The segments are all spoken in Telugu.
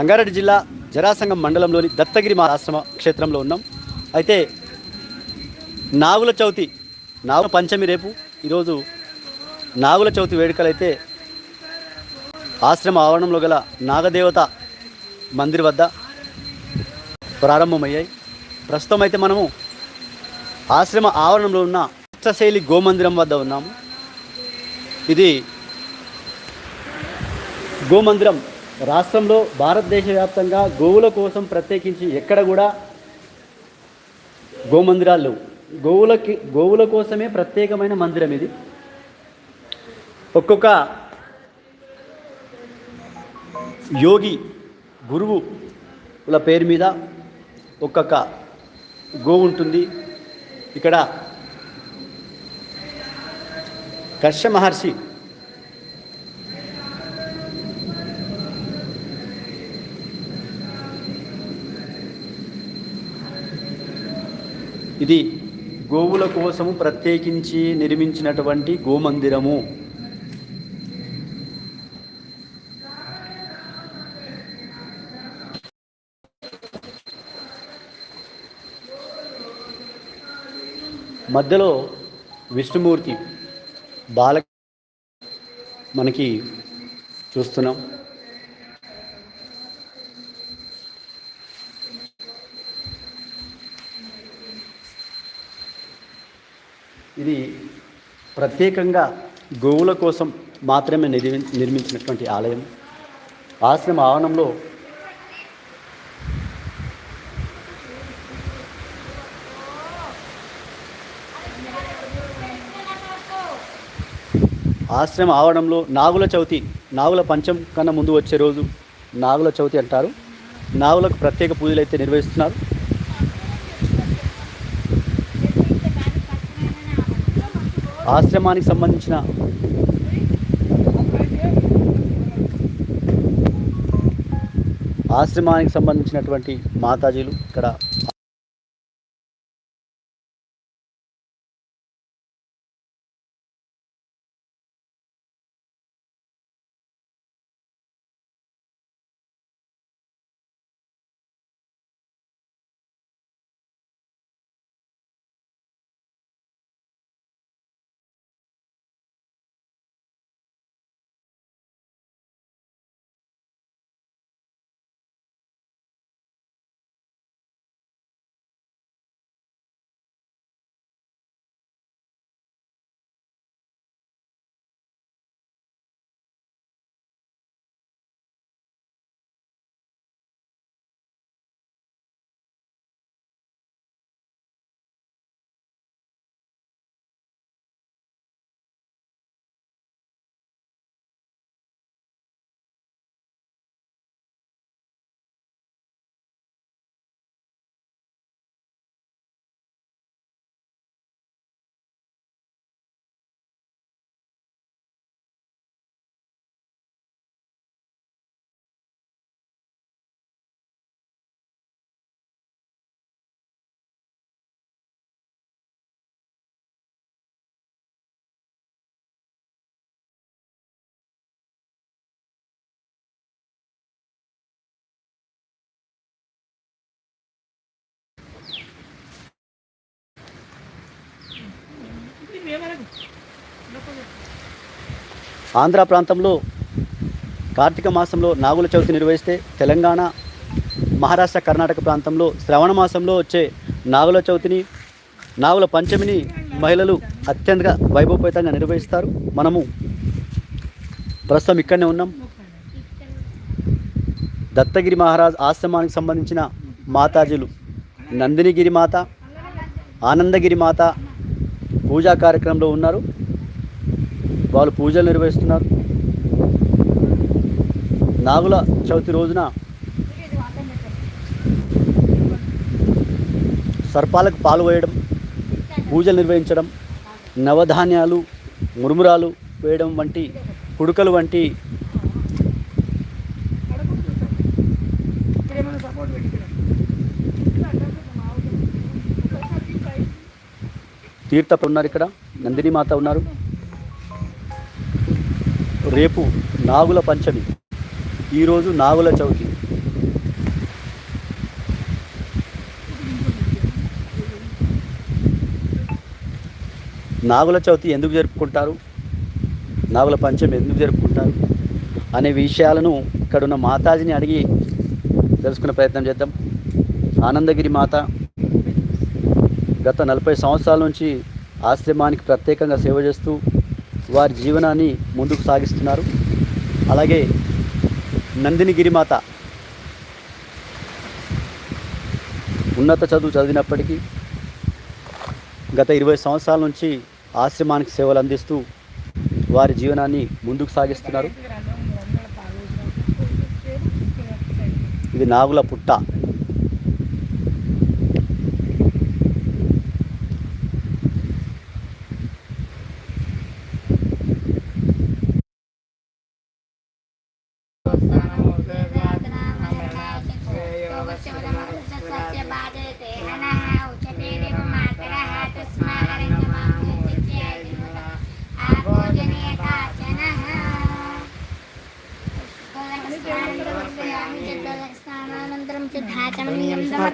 సంగారెడ్డి జిల్లా జరాసంగం మండలంలోని దత్తగిరి మా ఆశ్రమ క్షేత్రంలో ఉన్నాం. అయితే నాగుల చవితి నాగుల పంచమి రేపు ఈరోజు నాగుల చవితి వేడుకలైతే ఆశ్రమ ఆవరణంలో గల నాగదేవత మందిర్ వద్ద ప్రారంభమయ్యాయి. ప్రస్తుతం అయితే మనము ఆశ్రమ ఆవరణంలో ఉన్న అష్టశైలి గోమందిరం వద్ద ఉన్నాము. ఇది గోమందిరం రాష్ట్రంలో భారతదేశ వ్యాప్తంగా గోవుల కోసం ప్రత్యేకించి ఎక్కడ కూడా గోమందిరాలు లేవు. గోవులకి గోవుల కోసమే ప్రత్యేకమైన మందిరం ఇది. ఒక్కొక్క యోగి గురువుల పేరు మీద ఒక్కొక్క గోవు ఉంటుంది. ఇక్కడ కర్ష మహర్షి ఇది గోవుల కోసము ప్రత్యేకించి నిర్మించినటువంటి గోమందిరము. మధ్యలో విష్ణుమూర్తి బాల మనకి చూస్తున్నాం. ఇది ప్రత్యేకంగా గోవుల కోసం మాత్రమే నిర్మి నిర్మించినటువంటి ఆలయం. ఆశ్రమ ఆవరణంలో ఆశ్రమ ఆవరణంలో నాగుల చవితి నాగుల పంచం కన్నా ముందు వచ్చే రోజు నాగుల చవితి అంటారు. నాగులకు ప్రత్యేక పూజలు అయితే నిర్వహిస్తున్నారు. ఆశ్రమానికి సంబంధించిన ఆశ్రమానికి సంబంధించినటువంటి మాతాజీలు ఇక్కడ ఆంధ్ర ప్రాంతంలో కార్తీక మాసంలో నాగుల చవితి నిర్వహిస్తే తెలంగాణ మహారాష్ట్ర కర్ణాటక ప్రాంతంలో శ్రవణ మాసంలో వచ్చే నాగుల చవితిని నాగుల పంచమిని మహిళలు అత్యంత వైభవపేతంగా నిర్వహిస్తారు. మనము ప్రస్తుతం ఇక్కడనే ఉన్నాం. దత్తగిరి మహారాజ్ ఆశ్రమానికి సంబంధించిన మాతాజీలు నందినిగిరి మాత ఆనందగిరి మాత పూజా కార్యక్రమంలో ఉన్నారు. వాళ్ళు పూజలు నిర్వహిస్తున్నారు. నాగుల చవితి రోజున సర్పాలకు పాలు వేయడం పూజలు నిర్వహించడం నవధాన్యాలు మురుమురాలు వేయడం వంటి కుడుకలు వంటి తీర్థ ఉన్నారు ఇక్కడ. నందిని మాత ఉన్నారు. రేపు నాగుల పంచమి. ఈరోజు నాగుల చవితి. నాగుల చవితి ఎందుకు జరుపుకుంటారు? నాగుల పంచమి ఎందుకు జరుపుకుంటారు? అనే విషయాలను ఇక్కడున్న మాతాజీని అడిగి తెలుసుకునే ప్రయత్నం చేద్దాం. ఆనందగిరి మాత గత నలభై సంవత్సరాల నుంచి ఆశ్రమానికి ప్రత్యేకంగా సేవ చేస్తూ వారి జీవనాన్ని ముందుకు సాగిస్తున్నారు. అలాగే నందినిగిరి మాత ఉన్నత చదువు చదివినప్పటికీ గత ఇరవై సంవత్సరాల నుంచి ఆశ్రమానికి సేవలు అందిస్తూ వారి జీవనాన్ని ముందుకు సాగిస్తున్నారు. ఇది నాగుల పుట్ట.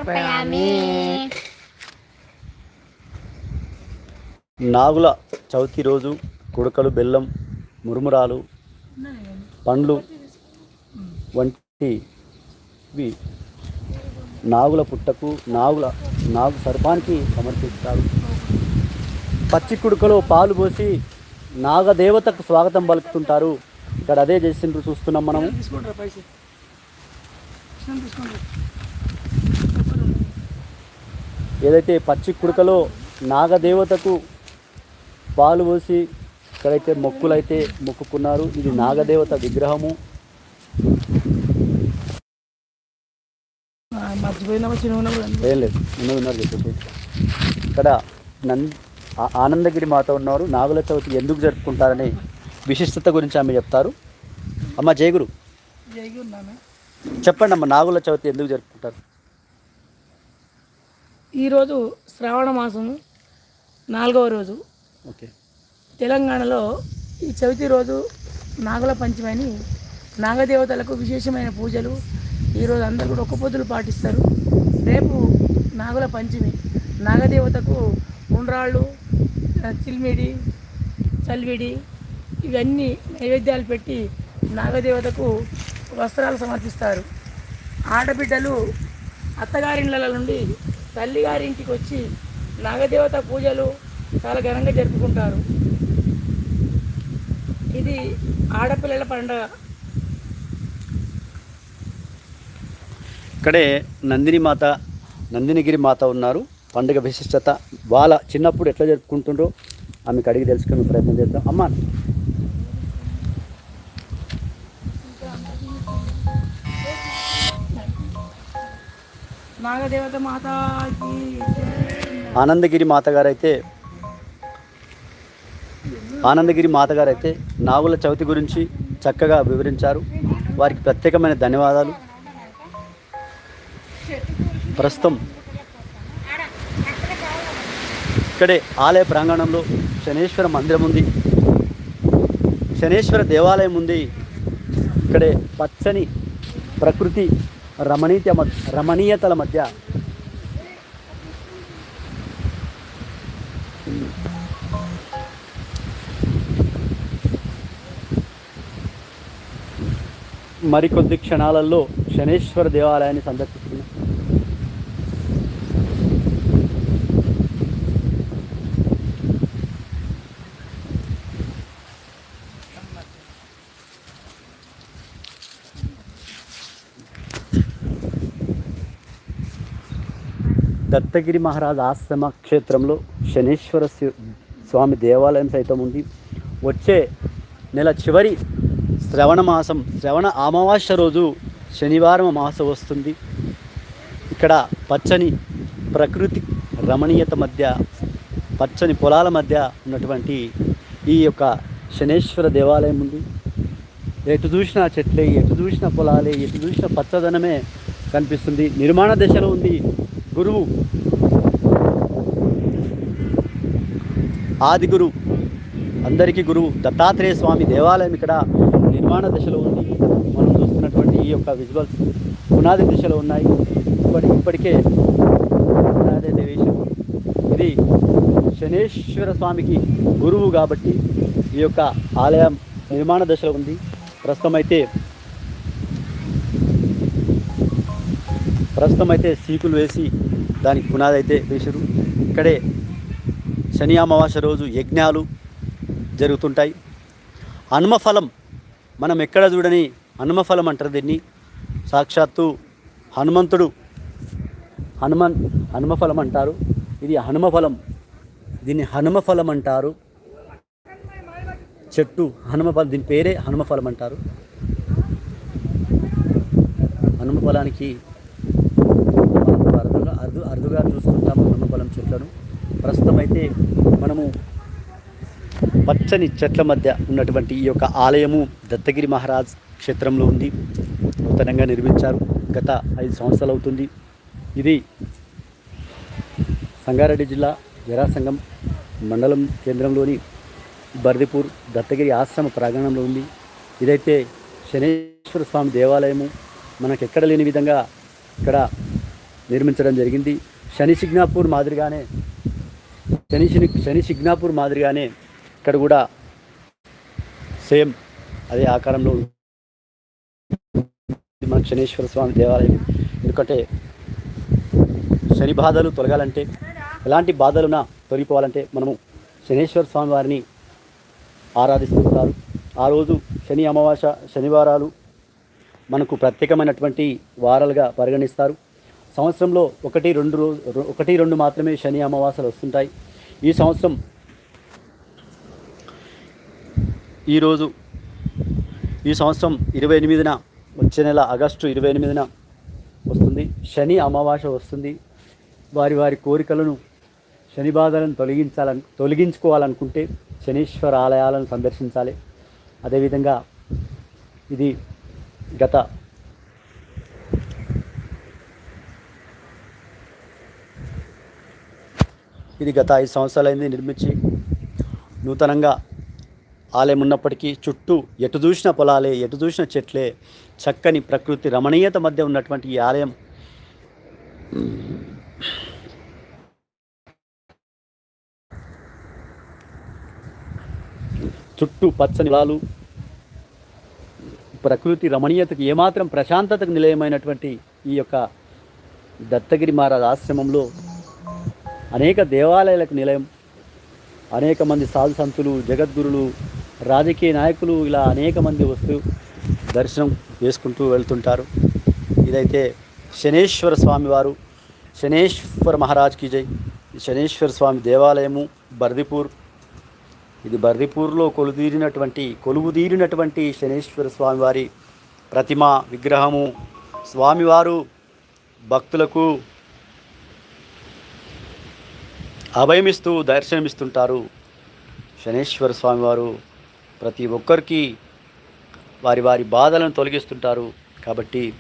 సమర్పయామి నాగుల చవితి రోజు కుడకలు బెల్లం మురుమురాలు పండ్లు వంటివి నాగుల పుట్టకు నాగుల నాగు సర్పానికి సమర్పిస్తారు. పచ్చి కుడుకలో పాలు పోసి నాగదేవతకు స్వాగతం పలుకుతుంటారు. ఇక్కడ అదే చేసిండ్రు చూస్తున్నాం మనం. ఏదైతే పచ్చి కుడుకలో నాగదేవతకు పాలు పోసి ఇక్కడైతే మొక్కులైతే మొక్కుకున్నారు. ఇది నాగదేవత విగ్రహము. ఏం లేదు ఉన్నది ఉన్నారు చెప్పేసి ఇక్కడ నంద్ ఆ- ఆనందగిరి మాత ఉన్నారు. నాగుల చవితి ఎందుకు జరుపుకుంటారని విశిష్టత గురించి ఆమె చెప్తారు. అమ్మ జయగురు. చెప్పండి అమ్మ నాగుల చవితి ఎందుకు జరుపుకుంటారు? ఈరోజు శ్రావణ మాసము నాలుగవ రోజు. ఓకే. తెలంగాణలో ఈ చవితి రోజు నాగుల పంచమి అని నాగదేవతలకు విశేషమైన పూజలు ఈరోజు అందరూ కూడా ఒక్క పొద్దులు పాటిస్తారు. రేపు నాగుల పంచమి. నాగదేవతకు ఉండ్రాళ్ళు చిల్మిడి చల్విడి ఇవన్నీ నైవేద్యాలు పెట్టి నాగదేవతకు వస్త్రాలు సమర్పిస్తారు. ఆడబిడ్డలు అత్తగారిండ్ల నుండి తల్లిగారింటికి వచ్చి నాగదేవత పూజలు చాలా ఘనంగా జరుపుకుంటారు. ఇది ఆడపిల్లల పండుగ. ఇక్కడే నందిని మాత నందినిగిరి మాత ఉన్నారు. పండుగ విశిష్టత. వాళ్ళ చిన్నప్పుడు ఎట్లా జరుపుకుంటుండ్రో ఆమెకు అడిగి తెలుసుకునే ప్రయత్నం చేద్దాం. అమ్మ నాగదేవత మాత ఆనందగిరి మాతగారు అయితే ఆనందగిరి మాతగారు అయితే నాగుల చవితి గురించి చక్కగా వివరించారు. వారికి ప్రత్యేకమైన ధన్యవాదాలు. ప్రస్తుతం ఇక్కడే ఆలయ ప్రాంగణంలో శనేశ్వర మందిరం ఉంది. శనేశ్వర దేవాలయం ఉంది. ఇక్కడే పచ్చని ప్రకృతి రమణీయత రమణీయతల మధ్య. మరికొద్ది క్షణాలలో శనేశ్వర దేవాలయాన్ని సందర్శిస్తున్నాం. అనంతగిరి మహారాజ్ ఆశ్రమ క్షేత్రంలో శనేశ్వర శి- స్వామి దేవాలయం సైతం ఉంది. వచ్చే నెల చివరి శ్రవణ మాసం శ్రవణ అమావాస్య రోజు శనివారం అమావాస్య వస్తుంది. ఇక్కడ పచ్చని ప్రకృతి రమణీయత మధ్య పచ్చని పొలాల మధ్య ఉన్నటువంటి ఈ యొక్క శనేశ్వర దేవాలయం ఉంది. ఎటు చూసిన చెట్లే ఎటు చూసిన పొలాలే ఎటు చూసినా పచ్చదనమే కనిపిస్తుంది. నిర్మాణ దశలో ఉంది. గురువు. ఆది గురువు. అందరికీ గురువు. దత్తాత్రేయ స్వామి దేవాలయం ఇక్కడ నిర్మాణ దశలో ఉంది. మనం చూస్తున్నటువంటి ఈ యొక్క విజువల్స్ పునాది దిశలో ఉన్నాయి. ఇప్పటి ఇప్పటికే పునాది దేవేశం ఇది శనేశ్వర స్వామికి గురువు కాబట్టి ఈ యొక్క ఆలయం నిర్మాణ దశలో ఉంది. ప్రస్తుతం అయితే ప్రస్తుతం అయితే సీకులు వేసి దానికి పునాది అయితే వేసారు ఇక్కడే శని అమావాస్య రోజు యజ్ఞాలు జరుగుతుంటాయి. హనుమఫలం మనం ఎక్కడ చూడని హనుమఫలం అంటారు దీన్ని. సాక్షాత్తు హనుమంతుడు హనుమన్ హనుమఫలం అంటారు. ఇది హనుమఫలం. దీన్ని హనుమఫలం అంటారు. చెట్టు హనుమఫలం దీని పేరే హనుమఫలం అంటారు. హనుమఫలానికి అరుదు చూస్తుంటాము హనుమఫలం చెట్లను. ప్రస్తుతం అయితే మనము పచ్చని చెట్ల మధ్య ఉన్నటువంటి ఈ యొక్క ఆలయము దత్తగిరి మహారాజ్ క్షేత్రంలో ఉంది. నూతనంగా నిర్మించారు. గత ఐదు సంవత్సరాలు అవుతుంది. ఇది సంగారెడ్డి జిల్లా జరాసంగం మండలం కేంద్రంలోని బర్దిపూర్ దత్తగిరి ఆశ్రమ ప్రాంగణంలో ఉంది. ఇదైతే శనేశ్వర స్వామి దేవాలయము. మనకు ఎక్కడ లేని విధంగా ఇక్కడ నిర్మించడం జరిగింది. శని సిగ్నాపూర్ మాదిరిగానే శని శని సిగ్నాపూర్ మాదిరిగానే ఇక్కడ కూడా సేమ్ అదే ఆకారంలో మన శనీశ్వర స్వామి దేవాలయం. ఎందుకంటే శని బాధలు తొలగాలంటే ఎలాంటి బాధలున్నా తొలగిపోవాలంటే మనము శనీశ్వర స్వామి వారిని ఆరాధిస్తుంటారు. ఆ రోజు శని అమావాస్య శనివారాలు మనకు ప్రత్యేకమైనటువంటి వారాలుగా పరిగణిస్తారు. సంవత్సరంలో ఒకటి రెండు రోజు ఒకటి రెండు మాత్రమే శని అమావాస్యలు వస్తుంటాయి. ఈ సంవత్సరం ఈరోజు ఈ సంవత్సరం ఇరవై ఎనిమిదిన వచ్చే నెల ఆగస్టు ఇరవై ఎనిమిదిన వస్తుంది. శని అమావాస్య వస్తుంది. వారి వారి కోరికలను శని బాధలను తొలగించాలని తొలగించుకోవాలనుకుంటే శనీశ్వర ఆలయాలను సందర్శించాలి. అదేవిధంగా ఇది గత ఇది గత ఐదు సంవత్సరాలైంది నిర్మించి నూతనంగా ఆలయం ఉన్నప్పటికీ చుట్టూ ఎటు చూసిన పొలాలే ఎటు చూసిన చెట్లే చక్కని ప్రకృతి రమణీయత మధ్య ఉన్నటువంటి ఈ ఆలయం. చుట్టూ పచ్చని పొలాలు ప్రకృతి రమణీయతకు ఏమాత్రం ప్రశాంతతకు నిలయమైనటువంటి ఈ యొక్క దత్తగిరి మహారాజ్ ఆశ్రమంలో అనేక దేవాలయాలకు నిలయం. అనేక మంది సాధు సంతులు జగద్గురులు రాజకీయ నాయకులు ఇలా అనేక మంది వస్తూ దర్శనం చేసుకుంటూ వెళ్తుంటారు. ఇదైతే శనేశ్వర స్వామి వారు శనేశ్వర మహారాజ్కి జై. శనేశ్వర స్వామి దేవాలయము బర్దిపూర్. ఇది బర్దిపూర్లో కొలుదీరినటువంటి కొలువుదీరినటువంటి శనేశ్వర స్వామివారి ప్రతిమ విగ్రహము. స్వామివారు భక్తులకు అభయమిస్తూ దర్శనమిస్తుంటారు శనేశ్వర స్వామివారు. ప్రతి ఒక్కరికి వారి వారి బాధలను తొలగిస్తుంటారు. కాబట్టి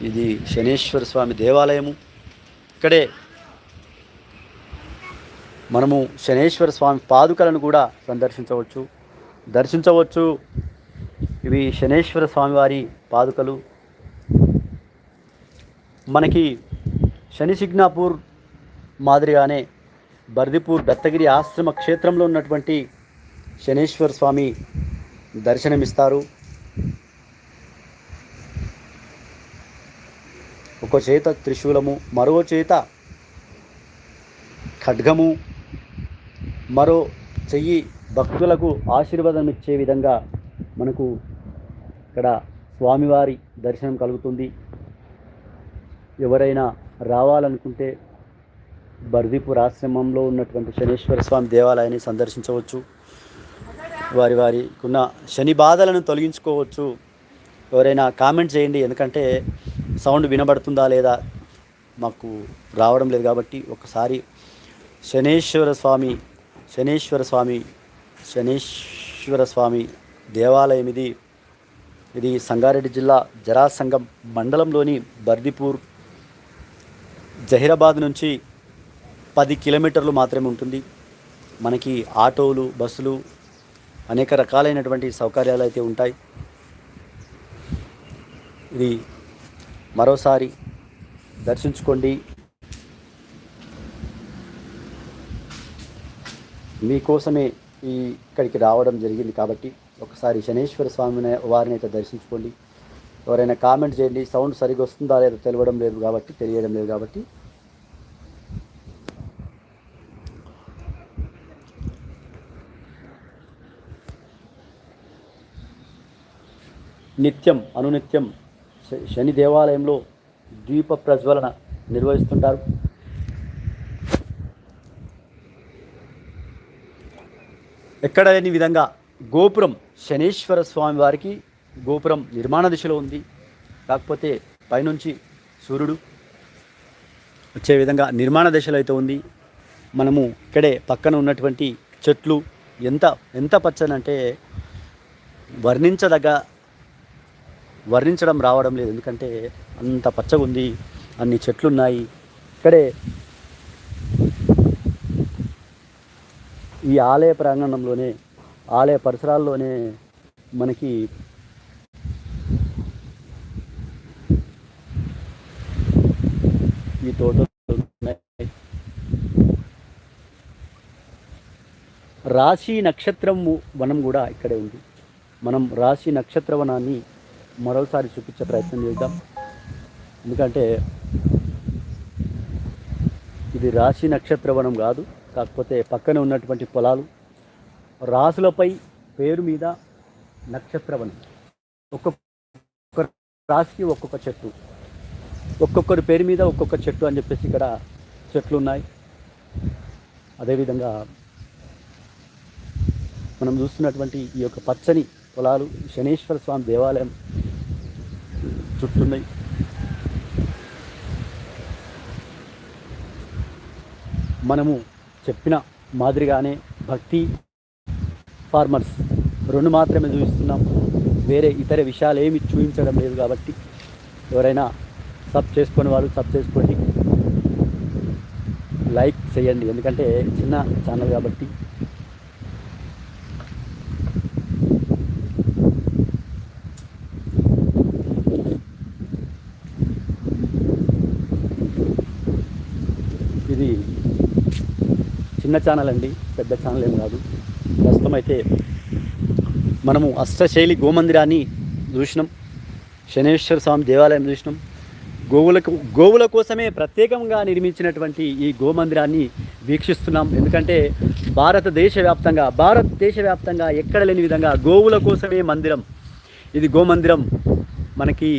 ఇది శనేశ్వర స్వామి దేవాలయము. ఇక్కడే మనము శనేశ్వర స్వామి పాదుకలను కూడా సందర్శించవచ్చు. దర్శించవచ్చు. ఇవి శనేశ్వర స్వామివారి పాదుకలు. మనకి శని సిగ్నాపూర్ మాదిరిగానే బర్దిపూర్ దత్తగిరి ఆశ్రమ క్షేత్రంలో ఉన్నటువంటి శనేశ్వర స్వామి దర్శనమిస్తారు. ఒక చేత త్రిశూలము మరో చేత ఖడ్గము మరో చెయ్యి భక్తులకు ఆశీర్వాదం ఇచ్చే విధంగా మనకు ఇక్కడ స్వామివారి దర్శనం కలుగుతుంది. ఎవరైనా రావాలనుకుంటే బర్దీపూర్ ఆశ్రమంలో ఉన్నటువంటి శనీశ్వర స్వామి దేవాలయాన్ని సందర్శించవచ్చు. వారి వారికున్న శని బాధలను తొలగించుకోవచ్చు. ఎవరైనా కామెంట్ చేయండి. ఎందుకంటే సౌండ్ వినబడుతుందా లేదా మాకు రావడం లేదు కాబట్టి ఒకసారి శనేశ్వర స్వామి శనేశ్వర స్వామి శనేశ్వర స్వామి దేవాలయం ఇది. ఇది సంగారెడ్డి జిల్లా జరాసంగం మండలంలోని బర్దిపూర్ జహీరాబాద్ నుంచి పది కిలోమీటర్లు మాత్రమే ఉంటుంది. మనకి ఆటోలు బస్సులు అనేక రకాలైనటువంటి సౌకర్యాలు అయితే ఉంటాయి. ఇది మరోసారి దర్శించుకోండి. మీకోసమే ఈ ఇక్కడికి రావడం జరిగింది కాబట్టి ఒకసారి శనేశ్వర స్వామి వారిని అయితే దర్శించుకోండి. ఎవరైనా కామెంట్ చేయండి. సౌండ్ సరిగ్గా వస్తుందా లేదో తెలియడం లేదు కాబట్టి తెలియడం లేదు కాబట్టి నిత్యం అనునిత్యం శ- శని దేవాలయంలో ద్వీప ప్రజ్వలన నిర్వహిస్తుంటారు. ఎక్కడ లేని విధంగా గోపురం శనీశ్వర స్వామి వారికి గోపురం నిర్మాణ దిశలో ఉంది. కాకపోతే పైనుంచి సూర్యుడు వచ్చే విధంగా నిర్మాణ దశలో అయితే ఉంది. మనము ఇక్కడే పక్కన ఉన్నటువంటి చెట్లు ఎంత ఎంత పచ్చని అంటే వర్ణించదగ్గ వర్ణించడం రావడం లేదు. ఎందుకంటే అంత పచ్చగా ఉంది అన్ని చెట్లు ఉన్నాయి ఇక్కడే ఈ ఆలయ ప్రాంగణంలోనే ఆలయ పరిసరాల్లోనే మనకి ఈ తోట ఉన్నాయి రాశి నక్షత్రం వనం కూడా ఇక్కడే ఉంది. మనం రాశి నక్షత్ర వనాన్ని మరోసారి చూపించే ప్రయత్నం చేద్దాం. ఎందుకంటే ఇది రాశి నక్షత్ర వనం కాదు కాకపోతే పక్కన ఉన్నటువంటి పొలాలు. రాసులపై పేరు మీద నక్షత్రవనం. ఒక్కొక్క రాశికి ఒక్కొక్క చెట్టు. ఒక్కొక్కరి పేరు మీద ఒక్కొక్క చెట్టు అని చెప్పేసి ఇక్కడ చెట్లు ఉన్నాయి అదేవిధంగా మనం చూస్తున్నటువంటి ఈ యొక్క పచ్చని పొలాలు శనీశ్వర స్వామి దేవాలయం చుట్టున్నాయి. మనము చెప్పిన మాదిరిగానే భక్తి ఫార్మర్స్ రెండు మాత్రమే చూపిస్తున్నాం. వేరే ఇతర విషయాలు ఏమి చూపించడం లేదు కాబట్టి ఎవరైనా సబ్ చేసుకొని వాళ్ళు సబ్ చేసుకోండి లైక్ చేయండి. ఎందుకంటే చిన్న ఛానల్ కాబట్టి ఇది చిన్న ఛానల్ అండి పెద్ద ఛానల్ ఏం కాదు. ప్రస్తుతం అయితే మనము అష్టశైలి గోమందిరాన్ని చూసినాం. శనేశ్వర స్వామి దేవాలయం చూసినాం. గోవులకు గోవుల కోసమే ప్రత్యేకంగా నిర్మించినటువంటి ఈ గోమందిరాన్ని వీక్షిస్తున్నాం. ఎందుకంటే భారతదేశ వ్యాప్తంగా భారతదేశ వ్యాప్తంగా ఎక్కడ లేని విధంగా గోవుల కోసమే మందిరం. ఇది గోమందిరం. మనకి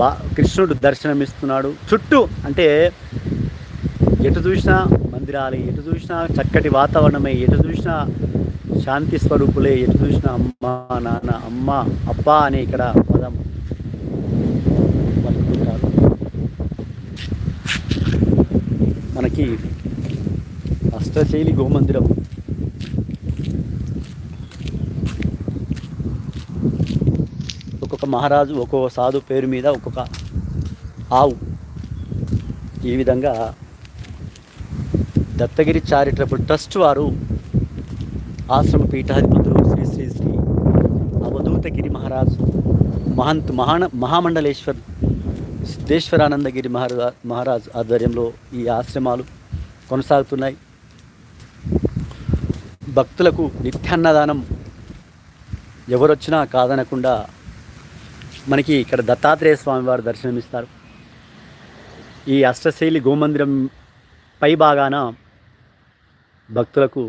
బా కృష్ణుడు దర్శనమిస్తున్నాడు. చుట్టూ అంటే ఎటు చూసినా మందిరాలే ఎటు చూసినా చక్కటి వాతావరణమే ఎటు చూసినా శాంతి స్వరూపులే ఎటు చూసినా అమ్మ నాన్న అమ్మ అప్ప అనే ఇక్కడ పదం పలుకుంటారు మనకి అష్టశైలి గోమందిరం. ఒక్కొక్క మహారాజు ఒక్కొక్క సాధు పేరు మీద ఒక్కొక్క ఆవు. ఈ విధంగా దత్తగిరి చారిటబుల్ ట్రస్ట్ వారు ఆశ్రమ పీఠాధిపతులు శ్రీ శ్రీ శ్రీ అవధూతగిరి మహారాజు మహంత్ మహాన మహామండలేశ్వర్ సిద్ధేశ్వరానందగిరి మహారా మహారాజ్ ఆధ్వర్యంలో ఈ ఆశ్రమాలు కొనసాగుతున్నాయి. భక్తులకు నిత్యాన్నదానం ఎవరొచ్చినా కాదనకుండా మనకి ఇక్కడ దత్తాత్రేయ స్వామివారు దర్శనమిస్తారు. ఈ అష్టశైలి గోమందిరం పై భాగాన భక్తులకు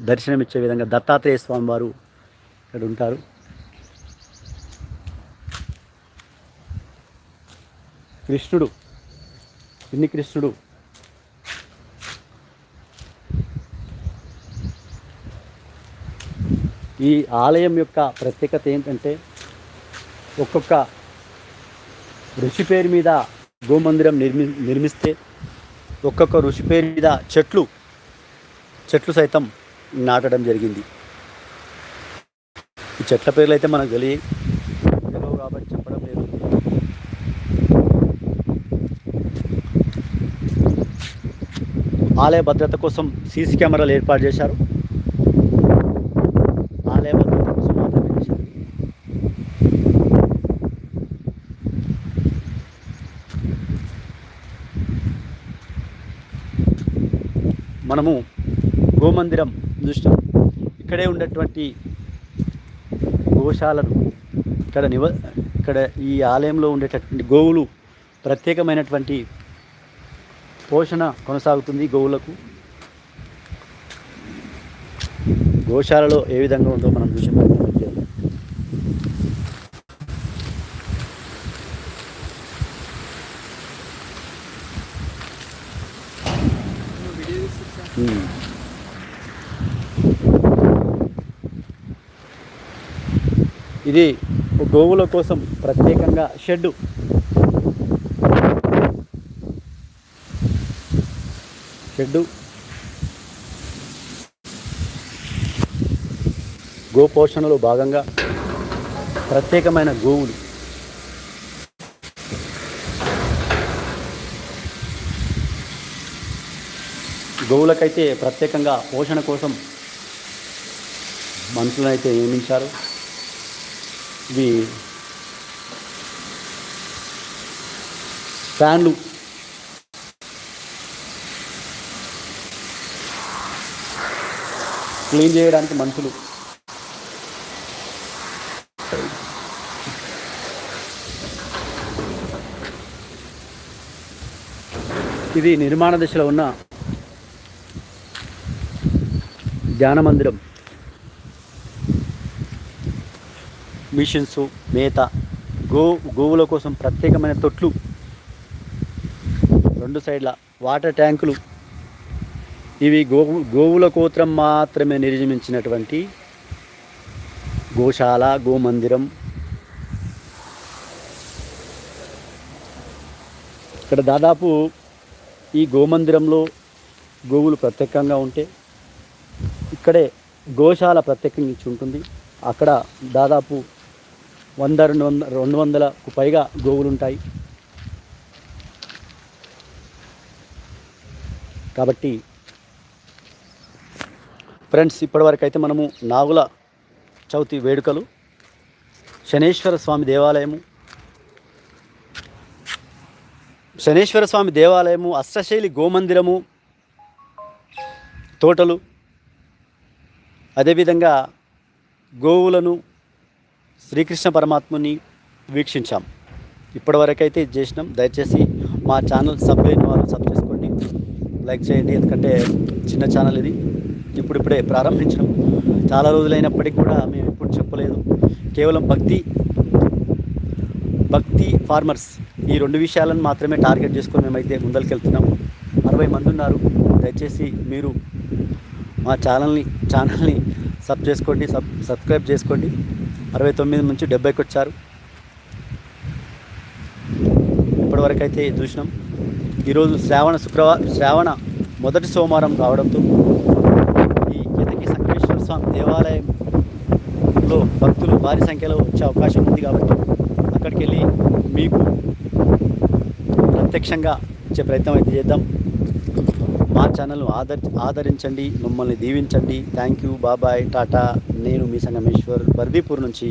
దర్శనమిచ్చే విధంగా దత్తాత్రేయ స్వామి వారు ఇక్కడ ఉంటారు. కృష్ణుడు చిన్ని కృష్ణుడు. ఈ ఆలయం యొక్క ప్రత్యేకత ఏంటంటే ఒక్కొక్క ఋషి పేరు మీద గోమందిరం నిర్మి నిర్మిస్తే ఒక్కొక్క ఋషి పేరు మీద చెట్లు చెట్లు సైతం నాటడం జరిగింది. ఈ చెట్ల పేర్లు అయితే మనకు తెలియ తెలియవు కాబట్టి చెప్పడం లేదు. ఆలయ భద్రత కోసం సీసీ కెమెరాలు ఏర్పాటు చేశారు ఆలయ భద్రత కోసం మాత్రమే చేశారు మనము గోమందిరం చూసినాం ఇక్కడే ఉన్నటువంటి గోశాలను ఇక్కడ నివ ఇక్కడ ఈ ఆలయంలో ఉండేటటువంటి గోవులు ప్రత్యేకమైనటువంటి పోషణ కొనసాగుతుంది గోవులకు. గోశాలలో ఏ విధంగా ఉందో మనం చూసే ఇది గోవుల కోసం ప్రత్యేకంగా షెడ్డు. షెడ్డు. గోపోషణలో భాగంగా ప్రత్యేకమైన గోవులు. గోవులకైతే ప్రత్యేకంగా పోషణ కోసం మనుషులనైతే నియమించారు. ఇవి ఫ్యాన్లు. క్లీన్ చేయడానికి మనుషులు. ఇది నిర్మాణ దశలో ఉన్న ధ్యాన మందిరం. మిషన్స్ మేత గో గోవుల కోసం ప్రత్యేకమైన తొట్లు రెండు సైడ్ల వాటర్ ట్యాంకులు. ఇవి గోవు గోవుల కోత్రం మాత్రమే నిర్మించినటువంటి గోశాల గోమందిరం. ఇక్కడ దాదాపు ఈ గోమందిరంలో గోవులు ప్రత్యేకంగా ఉంటే ఇక్కడే గోశాల ప్రత్యేకించి ఉంటుంది అక్కడ దాదాపు వంద రెండు వంద రెండు వందలకు పైగా గోవులు ఉంటాయి కాబట్టి ఫ్రెండ్స్ ఇప్పటివరకు అయితే మనము నాగుల చవితి వేడుకలు శనేశ్వర స్వామి దేవాలయము శనేశ్వర స్వామి దేవాలయము అష్టశైలి గోమందిరము తోటలు అదేవిధంగా గోవులను శ్రీకృష్ణ పరమాత్ముని వీక్షించాం. ఇప్పటివరకైతే ఇది చేసినాం. దయచేసి మా ఛానల్ సబ్ అయిన వారు సబ్ చేసుకోండి. లైక్ చేయండి. ఎందుకంటే చిన్న ఛానల్ ఇది. ఇప్పుడిప్పుడే ప్రారంభించడం చాలా రోజులైనప్పటికీ కూడా మేము ఎప్పుడు చెప్పలేదు. కేవలం భక్తి భక్తి ఫార్మర్స్ ఈ రెండు విషయాలను మాత్రమే టార్గెట్ చేసుకొని మేమైతే ముందరికెళ్తున్నాం. అరవై మంది ఉన్నారు. దయచేసి మీరు మా ఛానల్ని ఛానల్ని సబ్ చేసుకోండి సబ్ సబ్స్క్రైబ్ చేసుకోండి. అరవై తొమ్మిది నుంచి డెబ్బైకి వచ్చారు ఇప్పటివరకు అయితే చూసినాం. ఈరోజు శ్రావణ శుక్రవారం శ్రావణ మొదటి సోమవారం కావడంతో ఈ కేతకి సంకటేశ్వర స్వామి దేవాలయంలో భక్తులు భారీ సంఖ్యలో వచ్చే అవకాశం ఉంది కాబట్టి అక్కడికి వెళ్ళి మీకు ప్రత్యక్షంగా ఇచ్చే ప్రయత్నం అయితే చేద్దాం. ఛానల్ను ఆదర్ ఆదరించండి మమ్మల్ని దీవించండి. థ్యాంక్ యూ బాబాయ్ టాటా. నేను మీ సంగమేశ్వర్ బర్దీపూర్ నుంచి